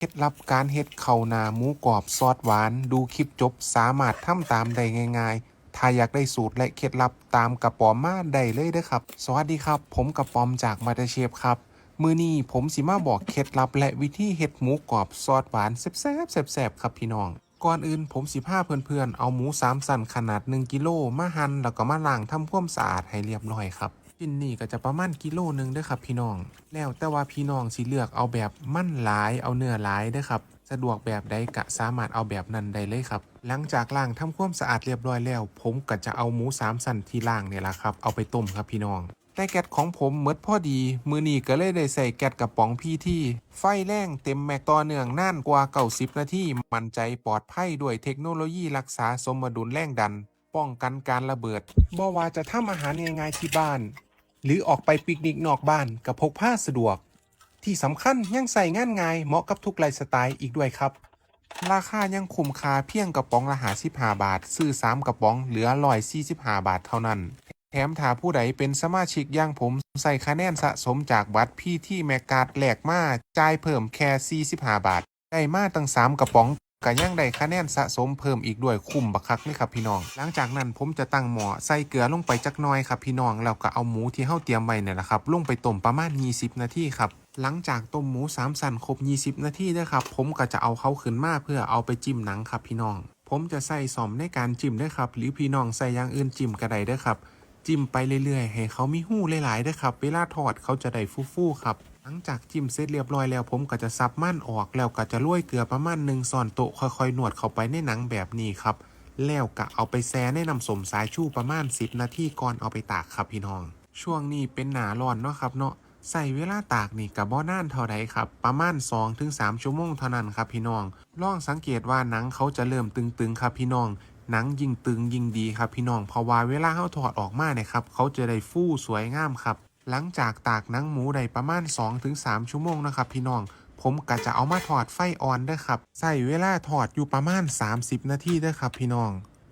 เคล็ดลับการเฮ็ดข้าวหน้าหมูกรอบซอสหวาน ดูคลิปจบสามารถทำตามได้ง่าย ๆ ถ้าอยากได้สูตรและเคล็ดลับตามกระป๋อมมาได้เลยเด้อครับ สวัสดีครับ ผมกระป๋อมจากมาเตเชฟครับ มือนี้ผมสิมาบอกเคล็ดลับและวิธีเฮ็ดหมูกรอบซอสหวานแซ่บๆแซ่บๆครับพี่น้อง ก่อนอื่นผมสิพาเพื่อนๆ เอาหมูสามสันขนาด 1กิโลมาหั่นแล้วก็มาล้างทำความสะอาดให้เรียบร้อยครับ ชิ้นนี้ก็จะประมาณกิโลหนึงเด้อครับ พี่น้อง แล้วแต่ว่าพี่น้องสิเลือกเอาแบบมั่นหลายเอาเนื้อหลายเด้อครับ สะดวกแบบใดก็สามารถเอาแบบนั้นได้เลยครับ หลังจากล้างทำความสะอาดเรียบร้อยแล้ว ผมก็จะเอาหมูสามสันที่ล้างเนี่ยแหละครับ เอาไปต้มครับพี่น้องแต่แก๊สของผมเมดพอดี มือนีก็เลยได้ใส่แก๊สกระป๋องพี่ที่ ไฟแรงเต็มแม็กต่อเนื่องน่านกว่าเก่าสิบนาทีมั่นใจปลอดภัยด้วยเทคโนโลยีรักษาสมดุลแรงดัน ป้องกันการระเบิดบ่ว่าจะทำอาหารง่ายๆที่บ้าน หรือออกไปปิกนิกนอกบ้านกับพกพาสะดวก ที่สำคัญยังใส่งานง่ายเหมาะกับทุกไลฟ์สไตล์อีกด้วยครับ ราคายังคุ้มค่าเพียงกระป๋องละหา15บหาบาท ซื้อ3กระป๋องเหลือ145บหาบาทเท่านั้น แถมถ้าผู้ใดเป็นสมาชิกอย่างผมใส่คะแนนสะสมจากบัตรพี่ที่แมกกาดแหลกมาจ่ายเพิ่มแค่45บาท ได้มาตั้ง3กระป๋อง ก็ยังได้คะแนนสะสมเพิ่มอีกด้วยคุ้มบักคักเลยครับพี่น้อง หลังจากนั้นผมจะตั้งหม้อใส่เกลือลงไปจักน่อยครับพี่น้องแล้วก็เอาหมูที่เฮาเตรียมไว้เนี่ยแหละครับลงไปต้มประมาณ 20 นาทีครับหลังจากต้มหมูสามสันครบ 20 นาทีนะครับผมก็จะเอาเขาขึ้นมาเพื่อเอาไปจิ้มหนังครับพี่น้อง ผมจะใส่สอมในการจิ้มด้วยครับหรือพี่น้องใส่อย่างอื่นจิ้มก็ได้เด้อครับจิ้มไปเรื่อยๆ ให้เขามีหู้หลายๆเด้อครับ เวลาทอดเขาจะได้ฟูๆครับ หลังจากจิ้มเสร็จเรียบร้อยแล้วผมก็จะซับม่านออกแล้วก็จะโรยเกลือประมาณหนึ่งส่อนโตะค่อยๆนวดเข้าไปในหนังแบบนี้ครับ แล้วก็เอาไปแซ่ในน้ำส้มสายชูประมาณ 10 นาทีก่อนเอาไปตากครับพี่น้อง ช่วงนี้เป็นหนาร้อนเนาะครับเนาะใส่เวลาตากนี่กับบ่นานเท่าใดครับ ประมาณ 2-3 ชั่วโมงเท่านั้นครับพี่น้อง ลองสังเกตว่าหนังเขาจะเริ่มตึงๆครับพี่น้องหนังยิ่งตึงยิ่งดีครับพี่น้องเพราะว่าเวลาเขาถอดออกมาเนี่ยครับเขาจะได้ฟู่สวยงามครับ หลังจากตากหนังหมูได้ประมาณ 2-3 ชั่วโมงนะครับพี่น้อง ผมก็จะเอามาถอดไฟอ่อนเด้อครับใส่เวลาถอดอยู่ประมาณ 30 นาทีเด้อครับพี่น้อง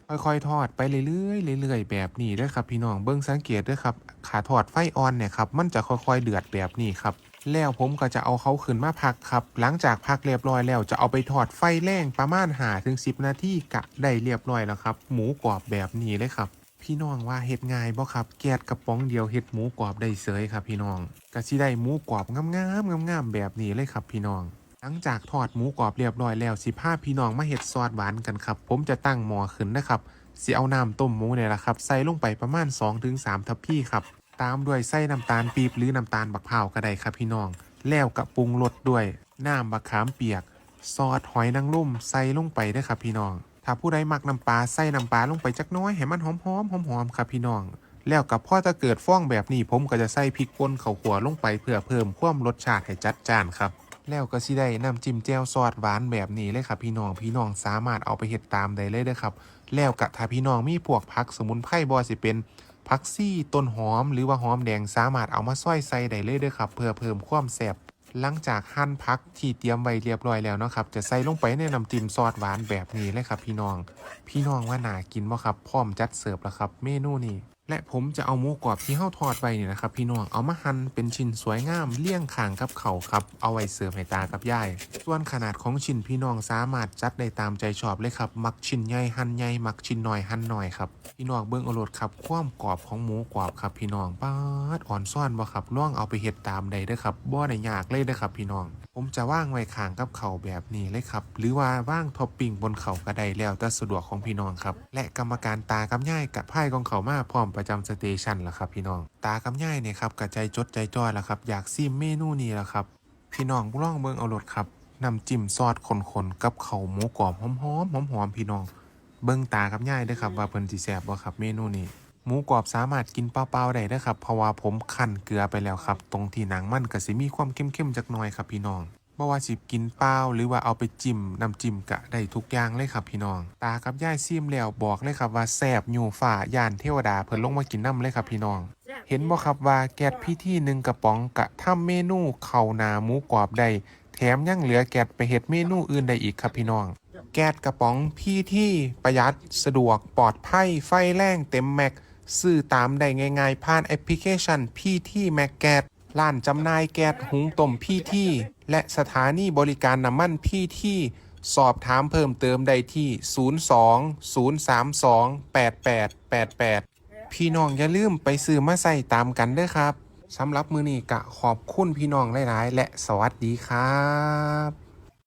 ค่อยๆ ทอดไปเรื่อยๆเรื่อยๆแบบนี้เด้อครับพี่น้องเบิ่งสังเกตเด้อครับขาถอดไฟอ่อนเนี่ยครับมันจะค่อยๆเดือดแบบนี้ครับแล้วผมก็จะเอาเขาขึ้นมาพักครับ หลังจากพักเรียบร้อยแล้วจะเอาไปทอดไฟแรงประมาณหาถึง 10 นาทีกะได้เรียบร้อยแล้วครับ หมูกรอบแบบนี้เลยครับ พี่น้องว่าเฮ็ดง่ายบ่ครับแก๊สกระป๋องเดียวเฮ็ดหมูกรอบได้เสยครับพี่น้องก็สิได้หมูกรอบงามๆงามๆแบบนี้เลยครับพี่น้อง หลังจากทอดหมูกรอบเรียบร้อยแล้วสิพาพี่น้องมาเฮ็ดซอสหวานกันครับ ผมจะตั้งหม้อขึ้นนะครับสิเอาน้ำต้มหมูเนี่ยแหละครับใส่ลงไปประมาณ 2-3 ทัพพี่ครับ ตามด้วยใส่น้ำตาลปี๊บหรือน้ำตาลบักพร้าวก็ได้ครับพี่น้อง แล้วกะปรุงรสด้วยน้ำบักขามเปียก ซอสหอยนางรมใส่ลงไปด้อครับพี่น้อง ถ้าผู้ใดมักน้ำปลาใส่น้ำปลาลงไปจักน้อยให้มันหอมๆหอมๆครับพี่น้อง แล้วกับพ่อถ้าเกิดฟ้องแบบนี้ผมก็จะใส่พริกป่นข้าวขัวลงไปเพื่อเพิ่มความรสชาติให้จัดจ้านครับ แล้วก็สิได้น้ำจิ้มแจ่วซอสหวานแบบนี้เลยครับพี่น้องพี่น้องสามารถเอาไปเฮ็ดตามได้เลยเด้อครับ แล้วกะถ้าพี่น้องมีพวกผักสมุนไพรบ่สิเป็นผักซี่ต้นหอมหรือว่าหอมแดงสามารถเอามาซอยใส่ได้เลยเด้อครับ เพื่อเพิ่มความแซ่บ หลังจากหั่นผักที่เตรียมไว้เรียบร้อยแล้วเนาะครับ จะใส่ลงไปในน้ำจิ้มซอสหวานแบบนี้เลยครับ พี่น้อง พี่น้องว่าน่ากินบ่ครับ พร้อมจัดเสิร์ฟแล้วครับ เมนูนี้ และผมจะเอาหมูกรอบที่เฮาทอดไว้นี่นะครับ พี่น้องเอามาหั่นเป็นชิ้นสวยงามเลี่ยงขางกับเขาครับ เอาไว้เสิร์ฟให้ตากับยายส่วนขนาดของชิ้นพี่น้องสามารถจัดได้ตามใจชอบเลยครับ มักชิ้นใหญ่หั่นใหญ่มักชิ้นน้อยหั่นน้อยครับพี่น้องเบิ่งอาโลดครับความกรอบของหมูกรอบครับ พี่น้องป้าดอ่อนซ่อนบ่ครับล่องเอาไปเฮ็ดตามได้เด้อครับบ่ได้ยากเลยเด้อครับ พี่น้อง ผมจะว่างไว้ขางกับเขาแบบนี้เลยครับหรือว่าว่างท็อปปิ้งบนเขาก็ได้แล้วแต่สะดวกของพี่น้องครับและกรรมการตากับย่ายกับไพ่ของเขามาพร้อมประจำสเตชันแล้วครับพี่น้อง ตากับย่ายเนี่ยครับกระใจจดใจจ้อยแล้วครับ อยากซิมเมนูนี้แล้วครับ พี่น้องลองเบิ่งเอารถครับน้ำจิ้มซอสขนๆกับเข่าหมูกรอบหอมๆหอมๆพี่น้อง เบิ่งตากับย่ายด้อครับว่าเพิ่นสิแซ่บบ่ครับเมนูนี้หมูกรอบสามารถกินเปล่าๆได้เด้อครับเพราะว่าผมคั่นเกลือไปแล้วครับ ตรงที่หนังมันก็สิมีความเข้มๆจักหน่อยครับพี่น้อง บ่ว่าสิกินเปล่าหรือว่าเอาไปจิ้มน้ำจิ้มกะได้ทุกอย่างเลยครับพี่น้อง ตากับย่ายซิมแล้วบอกเลยครับว่าแซ่บอยู่ฝ่าย่านเทวดาเพิ่นลงมากินน้ำเลยครับพี่น้อง เห็นบ่ครับว่าแก๊สพี่ที่หนึ่งกระป๋องกะทำเมนูข้าวหนาหมูกรอบได้แถมยังเหลือแก๊สไปเฮ็ดเมนูอื่นได้อีกครับพี่น้อง แก๊สกระป๋องพี่ที่ประหยัดสะดวกปลอดภัยไฟแรงเต็มแม็กซื้อตามได้ง่ายๆผ่านแอปพลิเคชันพี่ที่แม็กแก๊ส ร้านจำหน่ายแก๊สหุงต้มพี่ที่ และสถานีบริการน้ำมันพี่ที่ สอบถามเพิ่มเติมได้ที่ 02 032 8888 พี่น้องอย่าลืมไปซื้อมาใส่ตามกันเด้อครับสำหรับมือนี้กะขอบคุณพี่น้องหลาย ๆ และสวัสดีครับ